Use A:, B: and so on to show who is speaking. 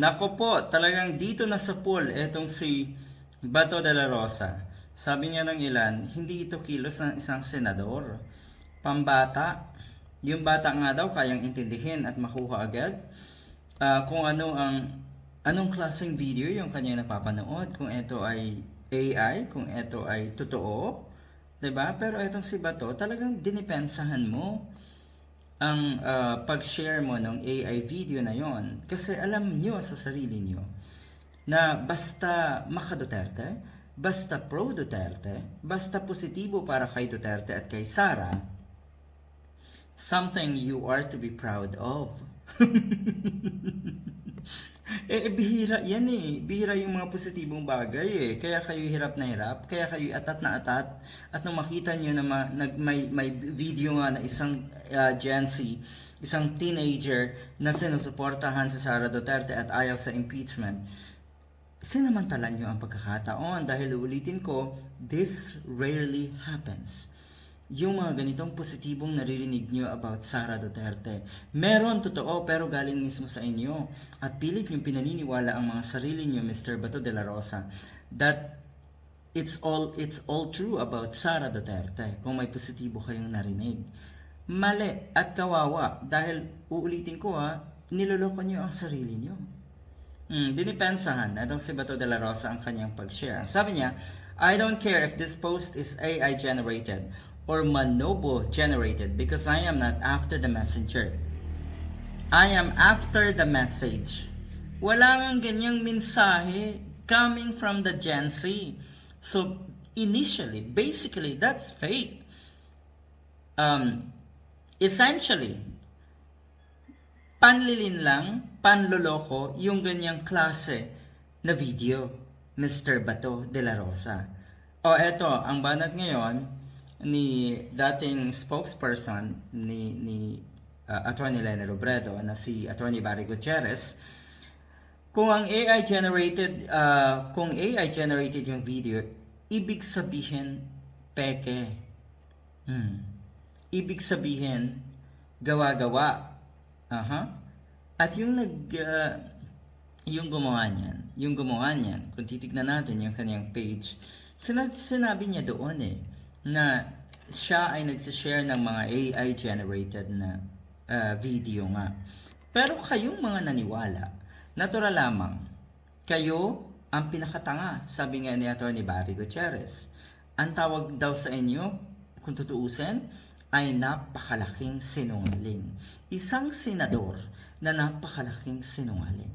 A: Nako po, talagang dito na sa pool, etong si Bato de la Rosa. Sabi niya ng ilan, hindi ito kilos ng isang senador. Pambata. Yung bata nga daw kayang intindihin at makuha agad ah, kung ano ang anong klaseng video yung kanya napapanood, kung ito ay AI, kung ito ay totoo, 'di ba? Pero itong si Bato, talagang dinipensahan mo ang ah, pag-share mo ng AI video na yon kasi alam niyo sa sarili niyo na basta maka Duterte, basta pro Duterte, basta positibo para kay Duterte at kay Sara, something you are to be proud of. eh, eh, bihira yan eh. Bihira yung mga positibong bagay eh. Kaya kayo hirap na hirap. Kaya kayo atat na atat. At nung makita nyo na ma, nag, may, may video nga na isang uh, Gen Z, isang teenager na sinusuportahan si Sara Duterte at ayaw sa impeachment, sinamantalan nyo ang pagkakataon dahil ulitin ko, this rarely happens yung mga ganitong positibong naririnig nyo about Sara Duterte. Meron totoo pero galing mismo sa inyo. At pilit yung pinaniniwala ang mga sarili nyo, Mr. Bato de la Rosa, that it's all it's all true about Sara Duterte kung may positibo kayong narinig. Mali at kawawa dahil uulitin ko ha, niloloko nyo ang sarili nyo. Hmm, dinipensahan na si Bato de la Rosa ang kanyang pag-share. Sabi niya, I don't care if this post is AI generated or Manobo generated because I am not after the messenger. I am after the message. Wala nga ganyang mensahe coming from the Gen Z. So, initially, basically, that's fake. Um, essentially, panlilin lang, panloloko, yung ganyang klase na video, Mr. Bato de la Rosa. O eto, ang banat ngayon ni dating spokesperson ni, ni uh, Attorney Lena Robredo na si Attorney Barry Gutierrez, kung ang AI generated, uh, kung AI generated yung video, ibig sabihin peke. Hmm. Ibig sabihin gawa-gawa. Aha. At yung nag uh, yung gumawa niyan, yung gumawa niyan, kung titignan natin yung kanyang page, sina- sinabi niya doon eh, na siya ay nagsishare ng mga AI generated na uh, video nga. Pero kayong mga naniwala, natural lamang, kayo ang pinakatanga, sabi nga ni Atty. Barry Gutierrez. Ang tawag daw sa inyo, kung tutuusin, ay napakalaking sinungaling. Isang senador na napakalaking sinungaling.